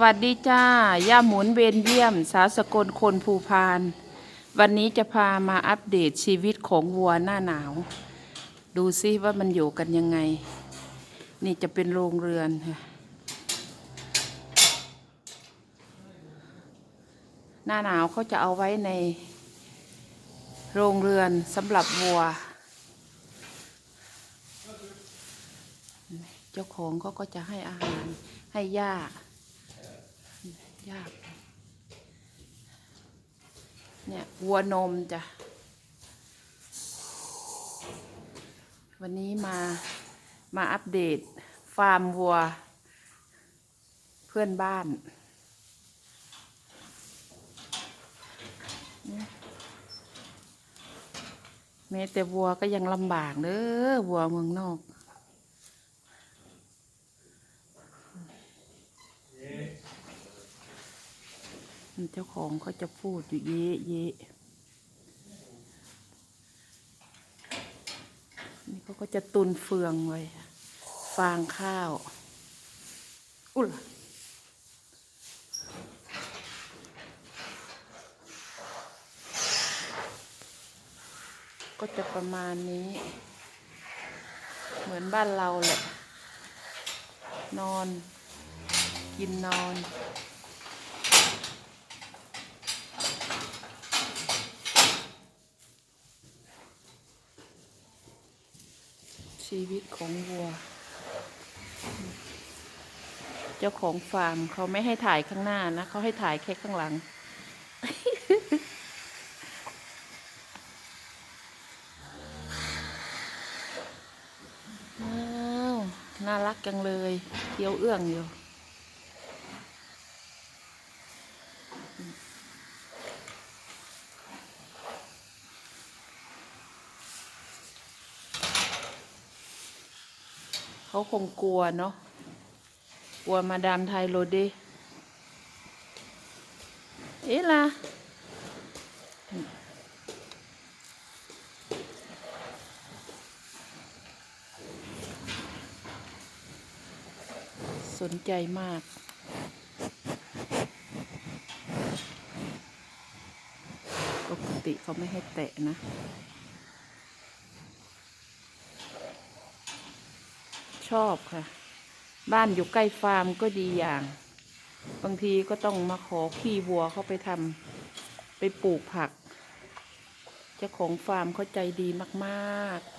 วัสดีจ้า ย่าหมุนเบนเยี่ยม สาวสกลคนภูพาน วันนี้จะพามาอัปเดตชีวิตของวัวหน้าหนาว ดูซิว่ามันอยู่กันยังไง นี่จะเป็นโรงเรือนค่ะ หน้าหนาวเขาจะเอาไว้ใน โรงเรือนสำหรับวัว เจ้าของเขาก็จะให้อาหารให้หญ้า หญ้าเนี่ยวัวนมจ้ะ วันนี้มามาอัปเดต ฟาร์มวัว เพื่อนบ้านแม้แต่วัวก็ยังลำบากเด้อวัวเมืองนอก เจ้าของเขาจะพูดอยู่เยะเยะนี่เขาก็จะตุนเฟืองไว้ ฟางข้าว อุ้ยก็จะประมาณนี้ เหมือนบ้านเราแหละ นอน กินนอน ชีวิตของวัว เจ้าของฟาร์มเขาไม่ให้ถ่ายข้างหน้านะเขาให้ถ่ายแค่ข้างหลังว้าวน่ารักจังเลยเคี้ยวเอื้องอยู่ เขาคงกลัวเนาะ กลัวมาดามไทยโรดีเอ๊ะล่ะสนใจมาก ปกติเขาไม่ให้แตะนะ ชอบค่ะ บ้านอยู่ใกล้ฟาร์มก็ดีอย่าง บางทีก็ต้องมาขอขี้วัวเขาไปทำไปปลูกผัก เจ้าของฟาร์มเขาใจดีมากๆ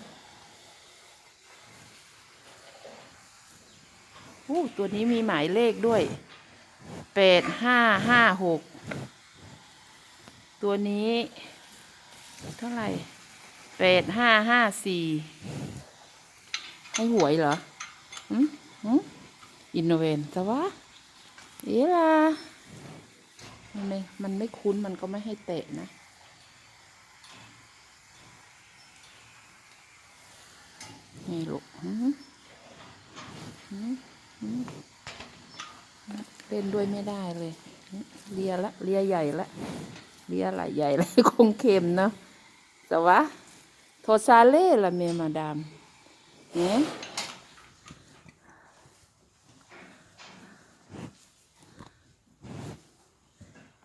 อู้ตัวนี้มีหมายเลขด้วยแปดห้าห้าหกตัวนี้ เท่าไหร่แปดห้าห้าสี่ให้หวยเหรอ อินโนเวนแต่ว่าเอล่ะมันไม่มันไม่คุ้นมันก็ไม่ให้เตะนะนี่ลูกหืมหืมหืมเล่นด้วยไม่ได้เลยเลียละเลียใหญ่ละเลียไหลใหญ่ละคงเค็มเนาะแต่ว่าโทซาเล่ละเมมาดามเนี่ย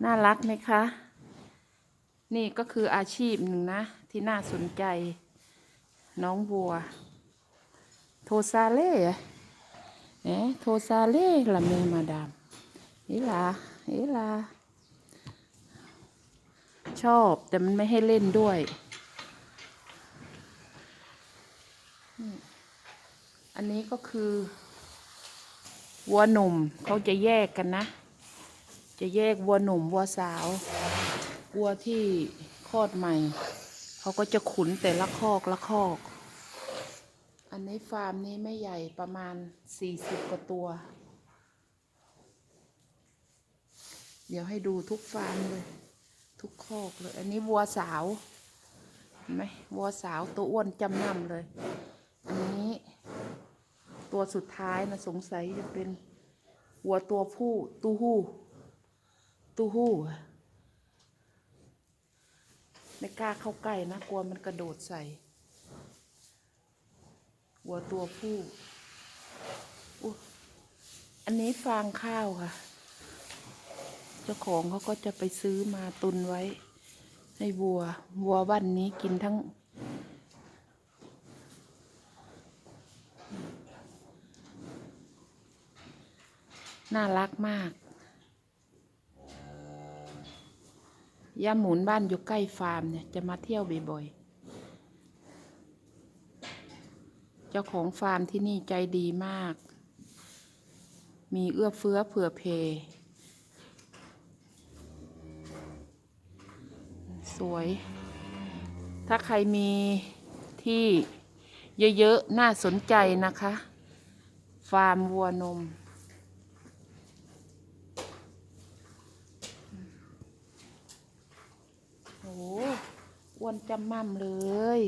น่ารักไหมคะ นี่ก็คืออาชีพหนึ่งนะ ที่น่าสนใจ น้องบัว โทซาเล่เอ๊ะโทซาเล่ละเมมาดามเอลาเอลาชอบแต่มันไม่ให้เล่นด้วย อันนี้ก็คือ วัวหนุ่มเขาจะแยกกันนะ จะแยกวัวหนุ่มวัวสาว วัวที่คลอดใหม่ เขาก็จะขุนแต่ละคอกละคอก อันนี้ฟาร์มนี้ไม่ใหญ่ประมาณสี่สิบกว่าตัว เดี๋ยวให้ดูทุกฟาร์มเลย ทุกคอกเลย อันนี้วัวสาวเห็นไหมวัวสาวตัวอ้วนจำนำเลย อันนี้ตัวสุดท้ายนะสงสัยจะเป็นวัวตัวผู้ตูฮู้ ตู้หู้ไม่กล้าเข้าใกล้นะ กลัวมันกระโดดใส่วัวตัวผู้อุ๊ยอันนี้ฟางข้าวค่ะ เจ้าของเขาก็จะไปซื้อมาตุนไว้ ให้วัว วัวบ้านนี้กินทั้ง น่ารักมาก ย่าหมุนบ้านอยู่ใกล้ฟาร์มเนี่ยจะมาเที่ยวบ่อยๆ เจ้าของฟาร์มที่นี่ใจดีมาก มีเอื้อเฟื้อเผื่อเพ สวย ถ้าใครมีที่เยอะๆ น่าสนใจนะคะ ฟาร์มวัวนม โอ้โหอ้ วนจำม่ำเลย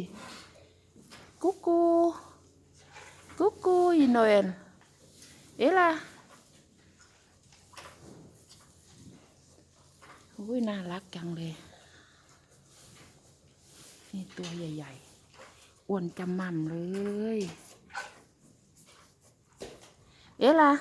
กุ๊กกูกุ๊กกูอีโนเอนเอล่ะอุ้ยน่ารักจังเลย นี่ตัวใหญ่ๆอ้วนจำม่ำเลย เอล่ะ